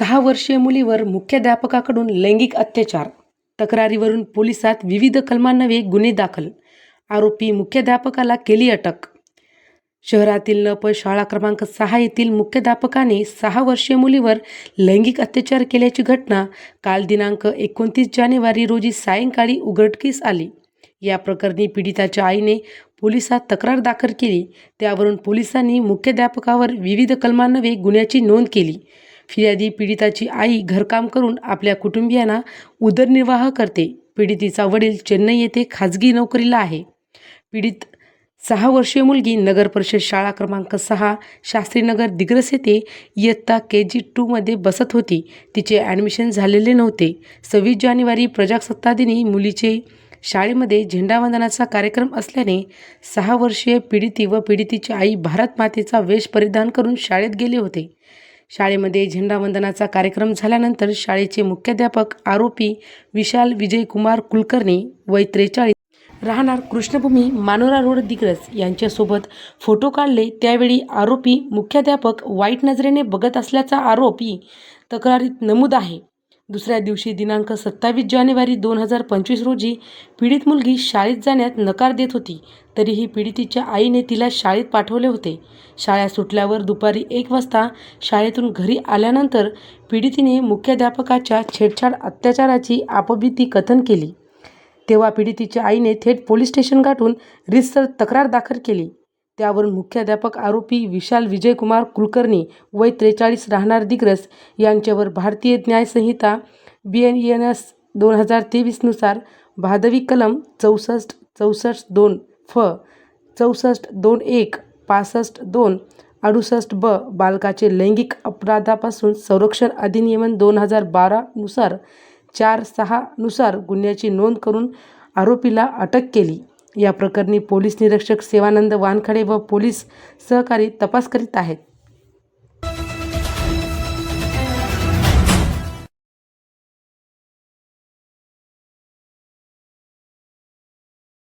सहा वर्षीय मुलीवर मुख्याध्यापकाकडून लैंगिक अत्याचार. तक्रारीवरून पोलिसात विविध कलमांनवे गुन्हे दाखल. आरोपी मुख्याध्यापकाला केली अटक. शहरातील नप शाळा क्रमांक सहा येथील मुख्याध्यापकाने सहा वर्षीय मुलीवर लैंगिक अत्याचार केल्याची घटना काल दिनांक एकोणतीस जानेवारी रोजी सायंकाळी उघडकीस आली. या प्रकरणी पीडिताच्या आईने पोलिसात तक्रार दाखल केली. त्यावरून पोलिसांनी मुख्याध्यापकावर विविध कलमांनवे गुन्ह्याची नोंद केली. फिर्यादी पीडिताची आई घरकाम करून आपल्या कुटुंबियांना उदरनिर्वाह करते. पीडितीचा वडील चेन्नई येथे खाजगी नोकरीला आहे. पीडित सहा वर्षीय मुलगी नगर परिषद शाळा क्रमांक सहा शास्त्रीनगर दिग्रस येथे इयत्ता के जी टूमध्ये बसत होती. तिचे ॲडमिशन झालेले नव्हते. सव्वीस जानेवारी प्रजासत्ता दिनी मुलीचे शाळेमध्ये झेंडावंदनाचा कार्यक्रम असल्याने सहा वर्षीय पीडिती व पीडितीची आई भारत मातेचा वेश परिधान करून शाळेत गेले होते. शाळेमध्ये झेंडावंदनाचा कार्यक्रम झाल्यानंतर शाळेचे मुख्याध्यापक आरोपी विशाल विजयकुमार कुलकर्णी वय त्रेचाळीस राहणार कृष्णभूमी मानोरा रोड दिग्रस यांच्यासोबत फोटो काढले. त्यावेळी आरोपी मुख्याध्यापक वाईट नजरेने बघत असल्याचा आरोपी तक्रारीत नमूद आहे. दुसऱ्या दिवशी दिनांक सत्तावीस जानेवारी दोन हजार पंचवीस रोजी पीडित मुलगी शाळेत जाण्यात नकार देत होती. तरीही पीडितीच्या आईने तिला शाळेत पाठवले होते. शाळा सुटल्यावर दुपारी एक वाजता शाळेतून घरी आल्यानंतर पीडितीने मुख्याध्यापकाच्या छेडछाड अत्याचाराची आपबीती कथन केली. तेव्हा पीडितीच्या आईने थेट पोलीस स्टेशन गाठून रितसर तक्रार दाखल केली. त्यावरून मुख्याध्यापक आरोपी विशाल विजयकुमार कुलकर्णी वय त्रेचाळीस राहणार दिग्रस यांच्यावर भारतीय न्यायसंहिता बी एन एन एस दोन हजार तेवीसनुसार भादवी कलम चौसष्ट चौसष्ट दोन फ चौसष्ट दोन एक पासष्ट दोन अडुसष्ट ब बालकाचे लैंगिक अपराधापासून संरक्षण अधिनियमन दोन हजार बारानुसार चार सहानुसार गुन्ह्याची नोंद करून आरोपीला अटक केली. या प्रकरणी पोलीस निरीक्षक सेवानंद वानखडे व पोलीस सहकारी तपास करीत आहेत.